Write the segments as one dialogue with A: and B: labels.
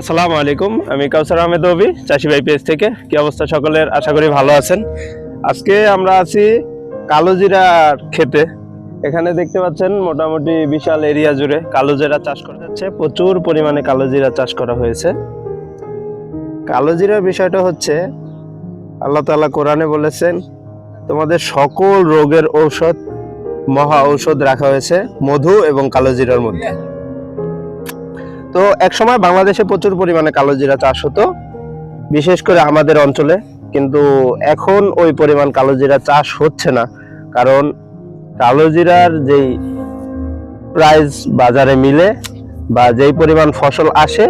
A: আসসালামু আলাইকুম, আমি কাউসার আহমেদ অবি চাষি ভাই পেজ থেকে। কি অবস্থা সকলের? আশা করি ভালো আছেন। আজকে আমরা আছি কালোজিরার খেতে এখানে দেখতে পাচ্ছেন মোটামুটি বিশাল এরিয়া জুড়ে কালোজিরা চাষ করা যাচ্ছে। প্রচুর পরিমাণে কালোজিরা চাষ করা হয়েছে। কালোজিরার বিষয়টা হচ্ছে, আল্লাহ তাআলা কোরআনে বলেছেন, তোমাদের সকল রোগের ঔষধ, মহা ঔষধ রাখা হয়েছে মধু এবং কালোজিরার মধ্যে। তো একসময় বাংলাদেশে প্রচুর পরিমাণে কালোজিরা চাষ হতো, বিশেষ করে আমাদের অঞ্চলে। কিন্তু এখন ওই পরিমাণ কালোজিরা চাষ হচ্ছে না, কারণ কালোজিরার যেই প্রাইস বাজারে মিলে বা যেই পরিমাণ ফসল আসে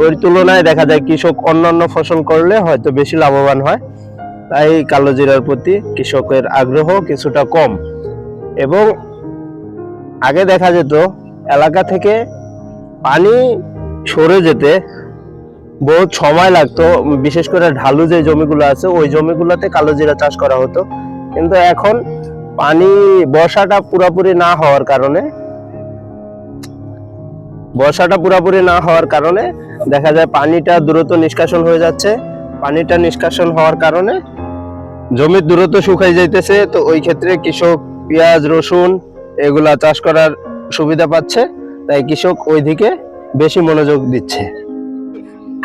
A: ওই তুলনায় দেখা যায় কৃষক অন্যান্য ফসল করলে হয়তো বেশি লাভবান হয়। তাই কালোজিরার প্রতি কৃষকের আগ্রহ কিছুটা কম। এবং আগে দেখা যেত, এলাকা থেকে পানি সরে যেতে বহুত সময় লাগতো, বিশেষ করে ঢালু যে জমিগুলো আছে, ওই জমিগুলোতে কালো জিরা চাষ করা হতো। কিন্তু এখন পানি বর্ষাটা পুরোপুরি না হওয়ার কারণে, বর্ষাটা পুরোপুরি না হওয়ার কারণে দেখা যায় পানিটা দ্রুত নিষ্কাশন হয়ে যাচ্ছে। পানিটা নিষ্কাশন হওয়ার কারণে জমির দ্রুত শুকাই যাইতেছে। তো ওই ক্ষেত্রে কৃষক পেঁয়াজ, রসুন এগুলা চাষ করার সুবিধা পাচ্ছে। তাই কৃষক ওইদিকে বেশি মনোযোগ দিচ্ছে।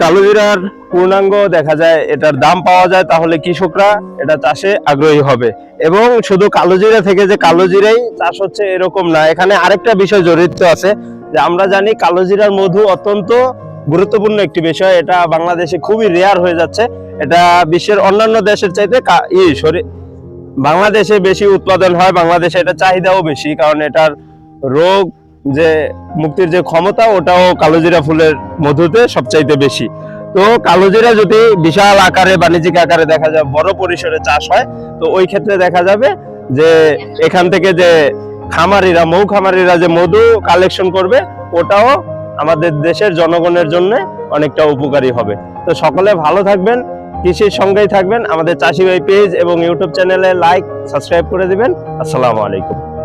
A: কালোজিরার পূর্ণাঙ্গ দেখা যায়, এটার দাম পাওয়া যায়, তাহলে কৃষকরা এটা চাষে আগ্রহী হবে। এবং শুধু কালোজিরা থেকে যে কালোজিরাই চাষ হচ্ছে এরকম না, এখানে আরেকটা বিষয় জড়িত আছে, যে আমরা জানি কালোজিরার মধু অত্যন্ত গুরুত্বপূর্ণ একটি বিষয়, এটা বাংলাদেশে খুবই রেয়ার হয়ে যাচ্ছে, এটা বিশ্বের অন্যান্য দেশের চাইতে ই, সরি, বাংলাদেশে বেশি উৎপাদন হয়, বাংলাদেশে এটা চাহিদাও বেশি, কারণ এটার রোগ যে মুক্তির যে ক্ষমতা, ওটাও কালোজিরা ফুলের মধুতে সবচাইতে বেশি। তো কালোজিরা যদি বিশাল আকারে, বাণিজ্যিক আকারে দেখা যায়, বড় পরিসরে চাষ হয়, তো ওই ক্ষেত্রে দেখা যাবে যে এখান থেকে যে খামারিরা, মৌ খামারিরা যে মধু কালেকশন করবে, ওটাও আমাদের দেশের জনগণের জন্য অনেকটা উপকারী হবে। তো সকলে ভালো থাকবেন, কৃষির সঙ্গেই থাকবেন, আমাদের চাষি ভাই পেজ এবং ইউটিউব চ্যানেলে লাইক সাবস্ক্রাইব করে দিবেন। আসসালামু আলাইকুম।